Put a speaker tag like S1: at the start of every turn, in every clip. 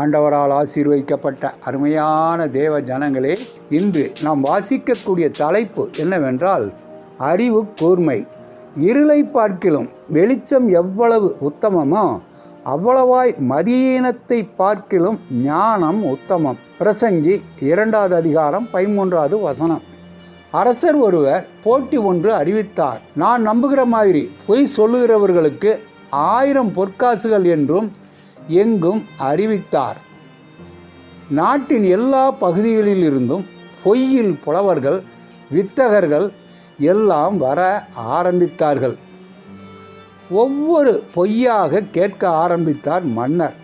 S1: ஆண்டவரால் ஆசீர்வதிக்கப்பட்ட அருமையான தேவ ஜனங்களே இன்று நாம் வாசிக்கக்கூடிய தலைப்பு என்னவென்றால் அறிவு கூர்மை. இருளை பார்க்கிலும் வெளிச்சம் எவ்வளவு உத்தமமோ அவ்வளவாய் மதியீனத்தை பார்க்கிலும் ஞானம் உத்தமம். பிரசங்கி இரண்டாவது அதிகாரம் பதிமூன்றாவது வசனம். அரசர் ஒருவர் போட்டி ஒன்று அறிவித்தார். நான் நம்புகிற மாதிரி பொய் சொல்லுகிறவர்களுக்கு ஆயிரம் பொற்காசுகள் என்றும் எங்கும் அறிவித்தார். நாட்டின் எல்லா பகுதிகளிலிருந்தும் பொய்யில் புலவர்கள் வித்தகர்கள் எல்லாம் வர ஆரம்பித்தார்கள். ஒவ்வொரு பொய்யாக கேட்க ஆரம்பித்தார் மன்னர்.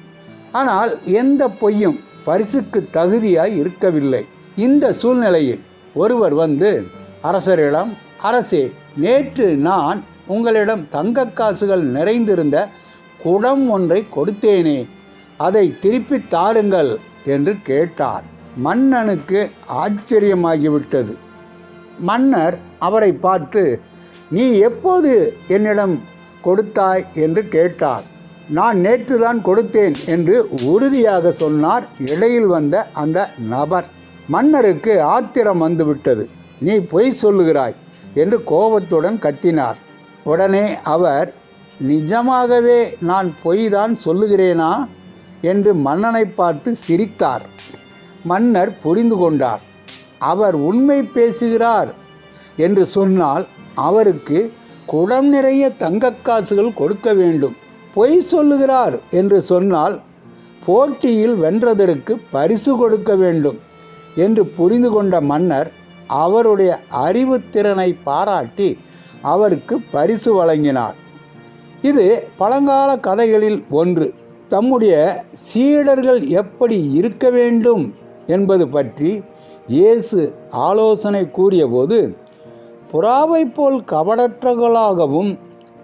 S1: ஆனால் எந்த பொய்யும் பரிசுக்கு தகுதியாய் இருக்கவில்லை. இந்த சூழ்நிலையில் ஒருவர் வந்து அரசரிடம் அரசே நேற்று நான் உங்களிடம் தங்க காசுகள் நிறைந்திருந்த குடம் ஒன்றை கொடுத்தேனே அதை திருப்பித் தாருங்கள் என்று கேட்டார். மன்னனுக்கு ஆச்சரியமாகிவிட்டது. மன்னர் அவரை பார்த்து நீ எப்போது என்னிடம் கொடுத்தாய்? என்று கேட்டார். நான் நேற்றுதான் கொடுத்தேன் என்று உறுதியாக சொன்னார் இடையில் வந்த அந்த நபர். மன்னருக்கு ஆத்திரம் வந்துவிட்டது. நீ பொய் சொல்லுகிறாய் என்று கோபத்துடன் கத்தினார். உடனே அவர் நிஜமாகவே நான் பொய் தான் சொல்லுகிறேனா? என்று மன்னனை பார்த்து சிரித்தார். மன்னர் புரிந்து கொண்டார். அவர் உண்மை பேசுகிறார் என்று சொன்னால் அவருக்கு குடம் நிறைய தங்கக்காசுகள் கொடுக்க வேண்டும். பொய் சொல்லுகிறார் என்று சொன்னால் போட்டியில் வென்றதற்கு பரிசு கொடுக்க வேண்டும் என்று புரிந்து கொண்ட மன்னர் அவருடைய அறிவுத்திறனை பாராட்டி அவருக்கு பரிசு வழங்கினார். இது பழங்கால கதைகளில் ஒன்று. தம்முடைய சீடர்கள் எப்படி இருக்க வேண்டும் என்பது பற்றி இயேசு ஆலோசனை கூறியபோது புறாவை போல் கபடற்றவர்களாகவும்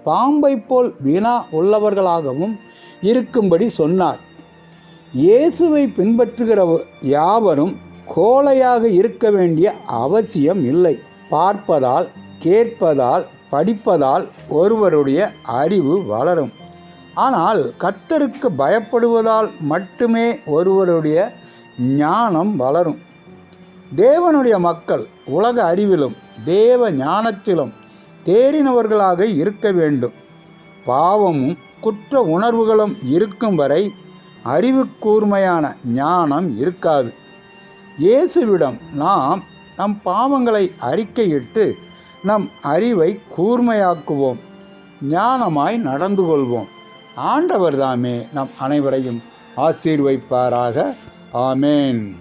S1: பாம்பை போல் வீணா உள்ளவர்களாகவும் இருக்கும்படி சொன்னார். இயேசுவை பின்பற்றுகிற யாவரும் கோலையாக இருக்க வேண்டிய அவசியம் இல்லை. பார்ப்பதால் கேட்பதால் படிப்பதால் ஒருவருடைய அறிவு வளரும். ஆனால் கர்த்தருக்கு பயப்படுவதால் மட்டுமே ஒருவருடைய ஞானம் வளரும். தேவனுடைய மக்கள் உலக அறிவிலும் தேவ ஞானத்திலும் தேறினவர்களாக இருக்க வேண்டும். பாவமும் குற்ற உணர்வுகளும் இருக்கும் வரை அறிவு கூர்மையான ஞானம் இருக்காது. இயேசுவிடம் நாம் நம் பாவங்களை அறிக்கையிட்டு நம் அறிவை கூர்மையாக்குவோம். ஞானமாய் நடந்து கொள்வோம். ஆண்டவர் தாமே நம் அனைவரையும் ஆசீர்வைப்பாராக. ஆமேன்.